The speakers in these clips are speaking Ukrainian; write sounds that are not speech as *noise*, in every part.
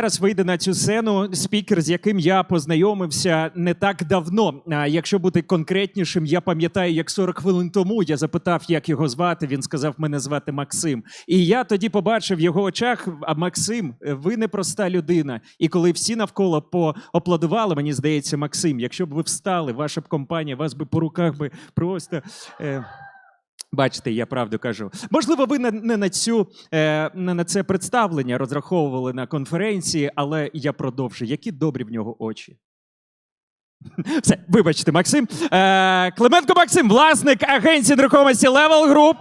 Зараз вийде на цю сцену спікер, з яким я познайомився не так давно. А якщо бути конкретнішим, я пам'ятаю, як 40 хвилин тому я запитав, як його звати. Він сказав, мене звати Максим. І я тоді побачив в його очах: а Максим, ви непроста людина. І коли всі навколо поаплодували, мені здається, Максим, якщо б ви встали, ваша б компанія, вас би по руках би просто. Е... Бачите, я правду кажу. Можливо, ви не, на цю е, не на це представлення розраховували на конференції, але я продовжу. Які добрі в нього очі. *laughs* Все, вибачте, Максим. Е, Клименко Максим, власник агенції нерухомості Level Group.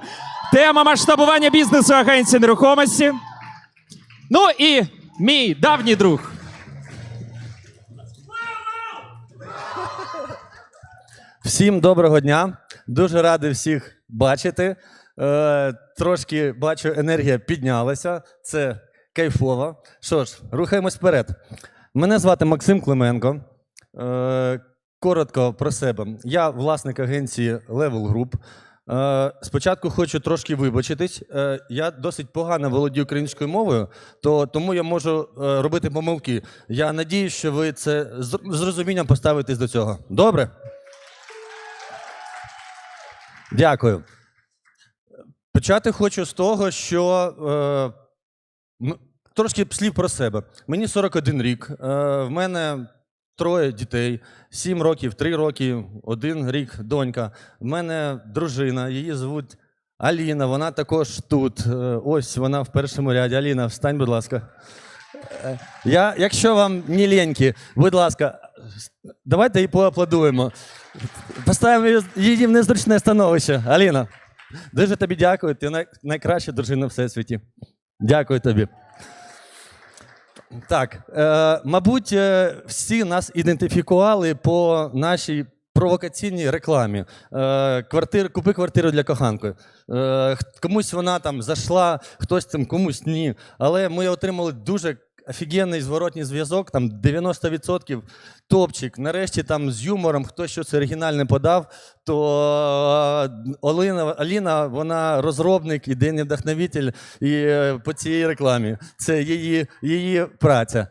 Тема масштабування бізнесу агенції нерухомості. Ну і мій давній друг. Всім доброго дня. Дуже радий всіх бачити. Е, трошки бачу, енергія піднялася. Це кайфово. Що ж, рухаємось вперед. Мене звати Максим Клименко. Е, коротко про себе. Я власник агенції Level Group. Е, спочатку хочу трошки вибачитись. Е, я досить погано володію українською мовою, то тому я можу е, робити помилки. Я надію, що ви це з з розумінням поставитесь до цього. Добре? Дякую. Почати хочу з того, що е, трошки слів про себе. Мені 41 рік, е, в мене троє дітей, 7 років, 3 роки, 1 рік донька. В мене дружина, її звуть Аліна, вона також тут. Е, ось вона в першому ряді. Аліна, встань, будь ласка. Е, Я, якщо вам не ліньки, будь ласка, давайте їй поаплодуємо. Поставимо її в незручне становище. Аліна, дуже тобі дякую. Ти най- найкраща дружина в всесвіті. Дякую тобі. Так, е, мабуть, е, всі нас ідентифікували по нашій провокаційній рекламі. Е, квартир, купи квартиру для коханки. Е, комусь вона там зайшла, хтось там комусь ні. Але ми отримали дуже офігенний зворотній зв'язок, там 90% топчик. Нарешті там з юмором хтось щось оригінальне подав, то Оліна, Аліна, вона розробник, ідейний вдохновитель і е, по цій рекламі. Це її, її праця.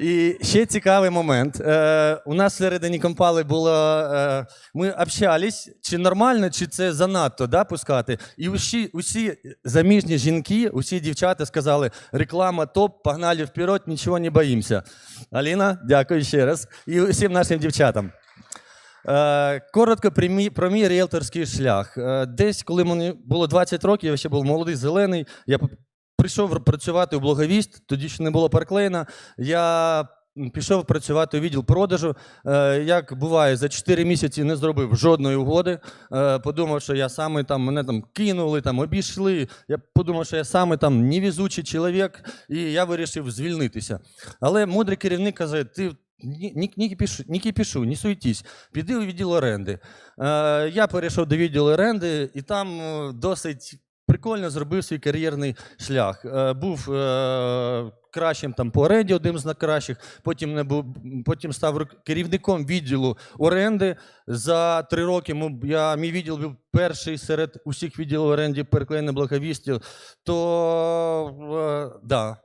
І ще цікавий момент. Е, у нас всередині компали було. Е, ми общались, чи нормально, чи це занадто да, пускати. І усі, усі заміжні жінки, усі дівчата сказали: реклама топ, погнали вперед, нічого не боїмося. Аліна, дякую ще раз. І усім нашим дівчатам. Е, коротко про мій, про мій ріелторський шлях. Е, десь, коли мені було 20 років, я ще був молодий, зелений. Я прийшов працювати у благовість, тоді ще не було парклейна. Я пішов працювати у відділ продажу. Е, як буває, за 4 місяці не зробив жодної угоди. Е, подумав, що я саме там мене там кинули, там обійшли. Я подумав, що я саме там невезучий чоловік, і я вирішив звільнитися. Але мудрий керівник каже: ти. Ні, ні, кипішу, ні кипішу, не суетись, піди у відділ оренди. Е, я перейшов до відділу оренди, і там е, досить прикольно зробив свій кар'єрний шлях. Е, був е, кращим там по оренді, одним з найкращих. Потім не був, потім став керівником відділу оренди. За три роки я, мій відділ був перший серед усіх відділів оренди переклеєних благовісті. То е, да.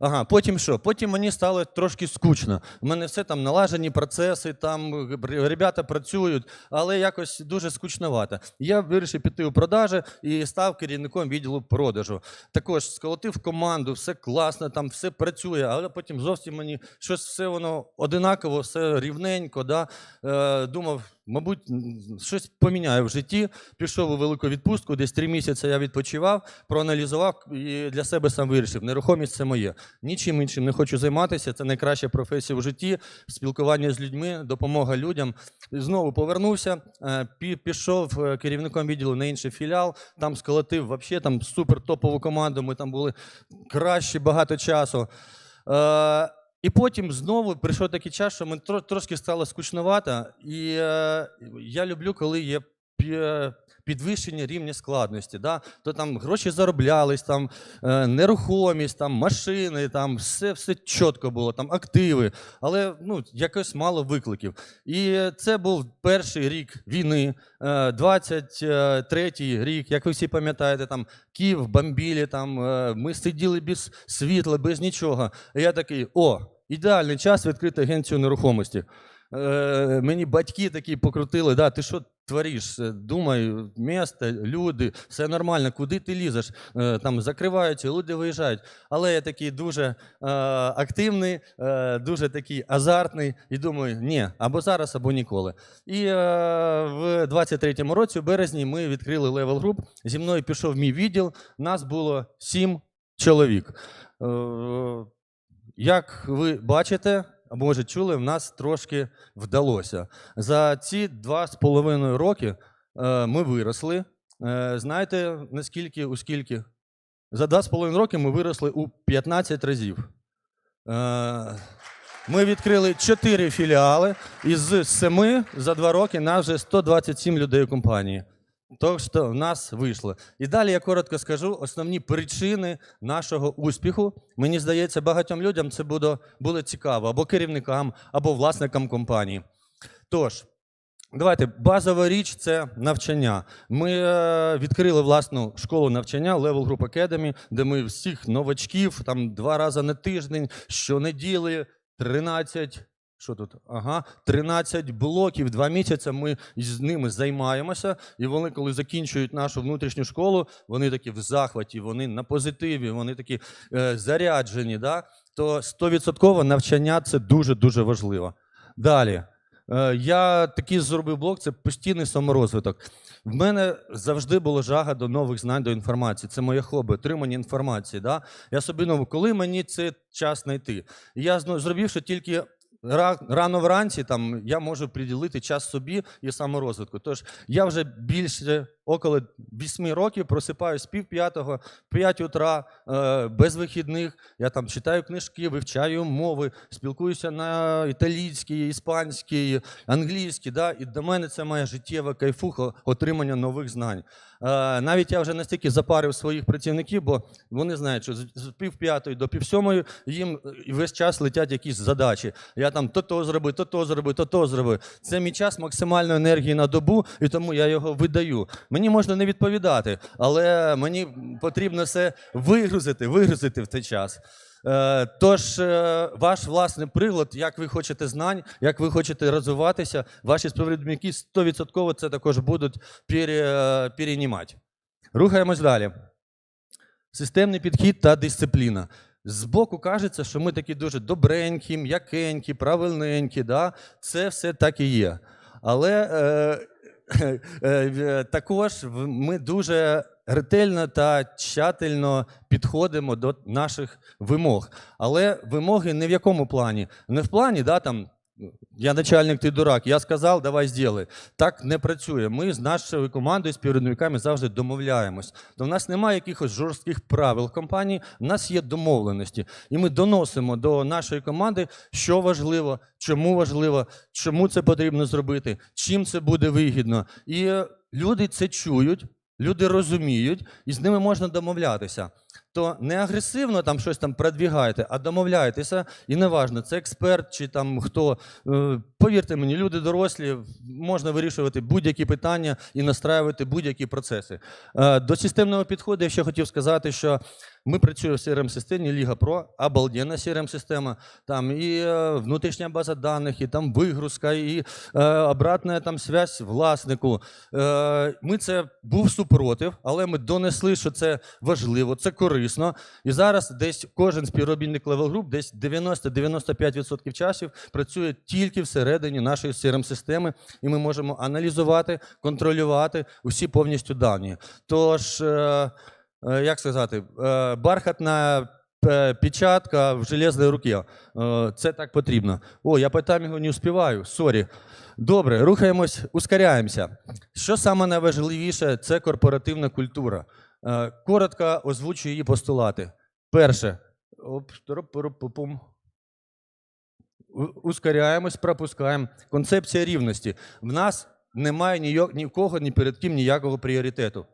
Ага, потім що? Потім мені стало трошки скучно. У мене все там налажені процеси, там ребята працюють, але якось дуже скучновато. Я вирішив піти у продажі і став керівником відділу продажу. Також сколотив команду, все класно, там все працює, але потім зовсім мені щось все воно одинаково, все рівненько. Да? Е, думав, мабуть, щось поміняю в житті. Пішов у велику відпустку, десь три місяці я відпочивав, проаналізував і для себе сам вирішив. Нерухомість це моє. Нічим іншим не хочу займатися. Це найкраща професія в житті, спілкування з людьми, допомога людям. Знову повернувся, е, пішов е, керівником відділу на інший філіал. Там сколотив вообще там супер топову команду. Ми там були кращі багато часу. Е, і потім знову прийшов такий час, що мені трошки стало скучновато. І е, я люблю, коли є пі- підвищення рівня складності. Да? То там гроші зароблялись, там е, нерухомість, там машини, там все, все чітко було, там активи, але ну, якось мало викликів. І це був перший рік війни, е, 23-й рік, як ви всі пам'ятаєте, там Київ бомбілі, там е, ми сиділи без світла, без нічого. І я такий: о, ідеальний час відкрити агенцію нерухомості. Е, мені батьки такі покрутили, да, ти що твориш? Е, Думай, місто, люди, все нормально, куди ти лізеш? Е, там закриваються, люди виїжджають. Але я такий дуже е, активний, е, дуже такий азартний, і думаю, ні, або зараз, або ніколи. І е, в 23-му році, в березні, ми відкрили Level Group. Зі мною пішов мій відділ, нас було сім чоловік. Е, як ви бачите, може чули, в нас трошки вдалося. За ці два з половиною роки е, ми виросли. Е, знаєте, наскільки, у скільки? За два з половиною роки ми виросли у 15 разів. Е, ми відкрили 4 філіали, і з 7 за два роки нас вже 127 людей у компанії. То, що в нас вийшло. І далі я коротко скажу основні причини нашого успіху. Мені здається, багатьом людям це буде, було цікаво або керівникам, або власникам компанії. Тож, давайте базова річ це навчання. Ми е, відкрили власну школу навчання Level Group Academy, де ми всіх новачків там два рази на тиждень, щонеділі, 13 що тут? Ага, 13 блоків, два місяці ми з ними займаємося. І вони, коли закінчують нашу внутрішню школу, вони такі в захваті, вони на позитиві, вони такі е, заряджені. Да? То 100% навчання це дуже-дуже важливо. Далі. Е, я такий зробив блок, це постійний саморозвиток. В мене завжди була жага до нових знань, до інформації. Це моє хобі, отримання інформації. Да? Я собі думав, коли мені цей час знайти? Я зробив, що тільки рано вранці там, я можу приділити час собі і саморозвитку. Тож я вже більше около 8 років просипаюсь пів п'ятого, 5 утра, е, без вихідних. Я там читаю книжки, вивчаю мови, спілкуюся на італійській, іспанській, англійській. Да? І до мене це моя життєва кайфуха отримання нових знань. Е, навіть я вже настільки запарив своїх працівників, бо вони знають, що з пів п'ятої до пів сьомої їм е, весь час летять якісь задачі. Я там то то зроби, то то зроби, то то зроби. Це мій час максимальної енергії на добу, і тому я його видаю. Мені можна не відповідати, але мені потрібно все вигрузити, вигрузити в цей час. Е, Тож, е, ваш власний приклад, як ви хочете знань, як ви хочете розвиватися, ваші співробітники 100% це також будуть пере, переймати. Рухаємось далі. Системний підхід та дисципліна. Збоку кажеться, що ми такі дуже добренькі, м'якенькі, правильненькі. Да? Це все так і є. Але е, е, е, також ми дуже ретельно та тщательно підходимо до наших вимог. Але вимоги не в якому плані? Не в плані, да, там, я начальник, ти дурак, я сказав, давай зроби. Так не працює. Ми з нашою командою, співробітниками завжди домовляємось. То в нас немає якихось жорстких правил в компанії, в нас є домовленості. І ми доносимо до нашої команди, що важливо, чому важливо, чому це потрібно зробити, чим це буде вигідно. І е, люди це чують, люди розуміють, і з ними можна домовлятися. То не агресивно там щось там продвігайте, а домовляйтеся, і неважно, це експерт чи там хто. Е, Повірте мені, люди дорослі, можна вирішувати будь-які питання і настраювати будь-які процеси. Е, До системного підходу я ще хотів сказати, що ми працюємо в crm системі Ліга Про, обалденна crm система Там і е, внутрішня база даних, і там вигрузка, і обратна там связь власнику. Ми це був супротив, але ми донесли, що це важливо, це корисно. І зараз десь кожен співробітник Level Group, десь 90-95% часів працює тільки всередині нашої crm системи і ми можемо аналізувати, контролювати усі повністю дані. Тож, е, е, як сказати, е, бархатна печатка в железній. Е, Це так потрібно. О, я по таймінгу не успіваю, сорі. Добре, рухаємось, ускоряємося. Що саме найважливіше це корпоративна культура. Е, Коротко озвучу її постулати. Перше. Ускоряємось, пропускаємо. Концепція рівності. В нас немає ні, в кого, ні перед ким ніякого пріоритету.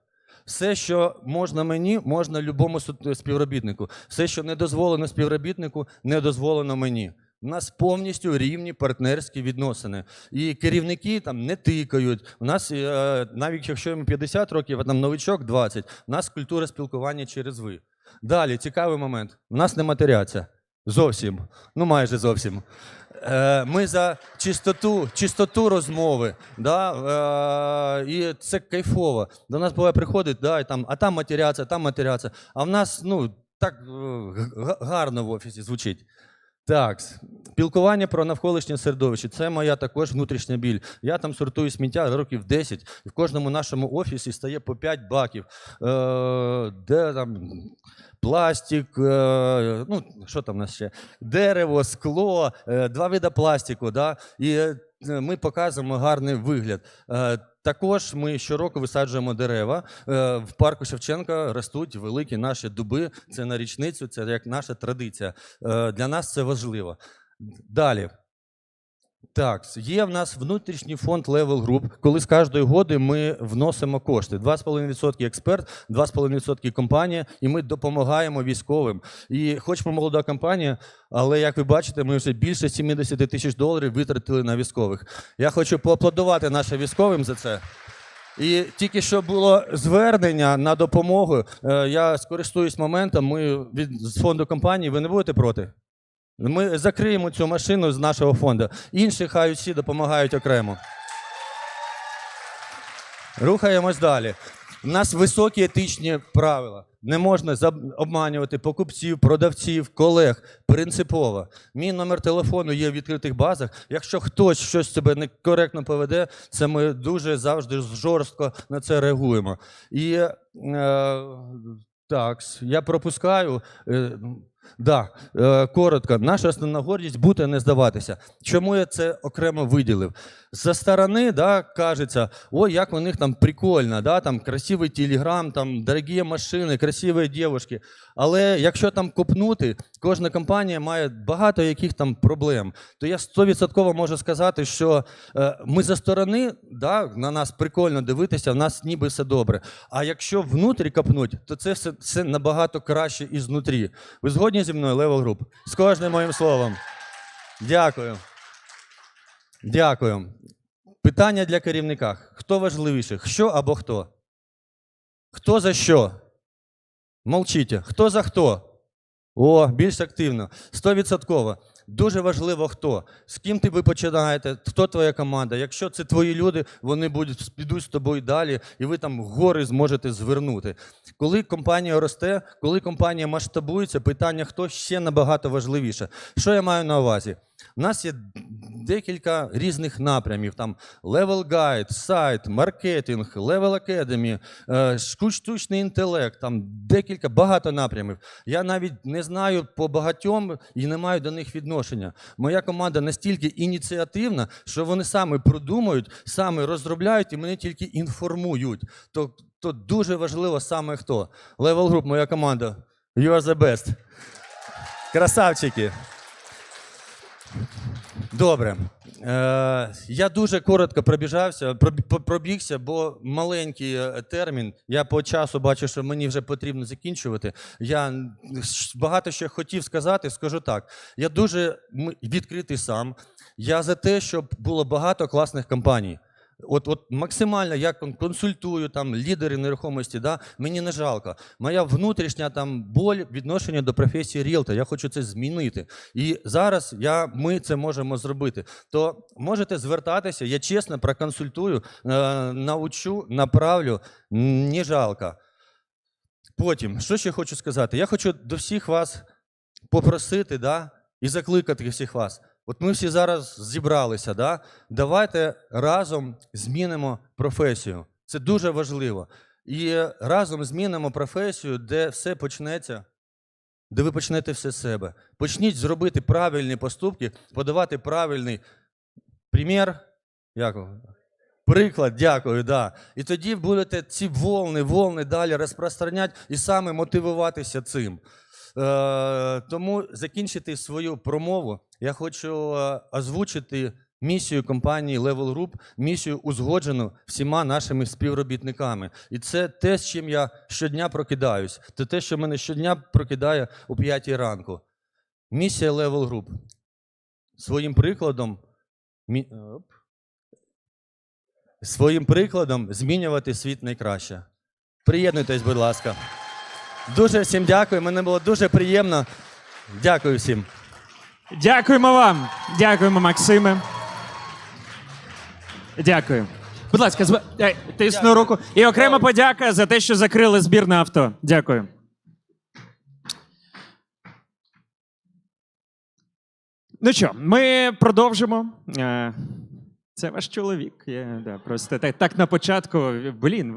Все, що можна мені, можна любому співробітнику. Все, що не дозволено співробітнику, не дозволено мені. У нас повністю рівні партнерські відносини. І керівники там не тикають. У нас, е, навіть якщо йому 50 років, а там новичок 20, у нас культура спілкування через ви. Далі, цікавий момент. У нас не матеряться. Зовсім. Ну, майже зовсім. Е, Ми за чистоту, чистоту розмови, да, е, і це кайфово. До нас буває приходить, да, і там, а там матеряться, там матеряться. А в нас ну, так гарно в офісі звучить. Так, спілкування про навколишнє середовище це моя також внутрішня біль. Я там сортую сміття років 10, і в кожному нашому офісі стає по 5 баків. Е, де там пластик, е, ну що там у нас ще? Дерево, скло, е, два види пластику. Да? І е, ми показуємо гарний вигляд. Е, також ми щороку висаджуємо дерева. Е, В парку Шевченка ростуть великі наші дуби. Це на річницю, це як наша традиція. Е, Для нас це важливо. Далі. Так, є в нас внутрішній фонд Level Group, коли з кожної годи ми вносимо кошти. 2,5% експерт, 2,5% компанія, і ми допомагаємо військовим. І хоч ми молода компанія, але як ви бачите, ми вже більше 70 тисяч доларів витратили на військових. Я хочу поаплодувати нашим військовим за це. І тільки що було звернення на допомогу. Е, Я скористуюсь моментом. Ми від з фонду компанії. Ви не будете проти? Ми закриємо цю машину з нашого фонду. Інші хай усі допомагають окремо. Рухаємось далі. У нас високі етичні правила. Не можна обманювати покупців, продавців, колег. Принципово. Мій номер телефону є в відкритих базах. Якщо хтось щось себе некоректно поведе, це ми дуже завжди жорстко на це реагуємо. І е, так, я пропускаю. Е, Да, е, коротко. Наша основна гордість бути не здаватися. Чому я це окремо виділив? Зі сторони, да, кажеться, ой, як у них там прикольно, да, там красивий телеграм, там дорогі машини, красиві дівчатки. Але якщо там копнути, кожна компанія має багато яких там проблем. То я 100% можу сказати, що е, ми за сторони, да, на нас прикольно дивитися, в нас ніби все добре. А якщо внутрі копнуть, то це все, все набагато краще і знутрі. Ви згодні зі мною, Level Group? З кожним моїм словом. Дякую. Дякую. Питання для керівника. Хто важливіше? Що або хто? Хто за що? Молчите. Хто за хто? О, більш активно. Стовідсотково. Дуже важливо хто. З ким ти ви починаєте, хто твоя команда. Якщо це твої люди, вони будуть підуть з тобою далі, і ви там гори зможете звернути. Коли компанія росте, коли компанія масштабується, питання хто ще набагато важливіше. Що я маю на увазі? У нас є декілька різних напрямів: там Level Guide, сайт, маркетинг, Level Academy, е, штучний інтелект, там декілька багато напрямів. Я навіть не знаю по багатьом і не маю до них відношення. Моя команда настільки ініціативна, що вони саме продумують, саме розробляють і мене тільки інформують. То, то дуже важливо саме хто. Level Group, моя команда. You are the best. Красавчики. Добре. Е, я дуже коротко пробіжався, пробігся, бо маленький е, термін. Я по часу бачу, що мені вже потрібно закінчувати. Я багато що хотів сказати, скажу так. Я дуже відкритий сам. Я за те, щоб було багато класних компаній. От, от максимально я консультую там лідери нерухомості, да, мені не жалко. Моя внутрішня там боль відношення до професії ріелта. Я хочу це змінити. І зараз я, ми це можемо зробити. То можете звертатися, я чесно проконсультую, е, научу, направлю. Не жалко. Потім, що ще хочу сказати? Я хочу до всіх вас попросити да, і закликати всіх вас. От ми всі зараз зібралися, да? давайте разом змінимо професію. Це дуже важливо. І разом змінимо професію, де все почнеться, де ви почнете все себе. Почніть зробити правильні поступки, подавати правильний примір. Приклад, дякую, да. І тоді будете ці волни, волни далі розпространяти і саме мотивуватися цим. Е, тому закінчити свою промову. Я хочу е, озвучити місію компанії Level Group, місію узгоджену всіма нашими співробітниками. І це те, з чим я щодня прокидаюсь. Це те, що мене щодня прокидає о 5 ранку. Місія Level Group. Своїм прикладом. мі- Своїм прикладом змінювати світ найкраще. Приєднуйтесь, будь ласка. Дуже всім дякую. Мене було дуже приємно. Дякую всім. Дякуємо вам. Дякуємо, Максиме. Дякую. Будь ласка, зв... тисну руку. І окрема подяка за те, що закрили збір на авто. Дякую. Ну що, ми продовжимо. Е, Це ваш чоловік. Я, да, просто так, так на початку. Блін,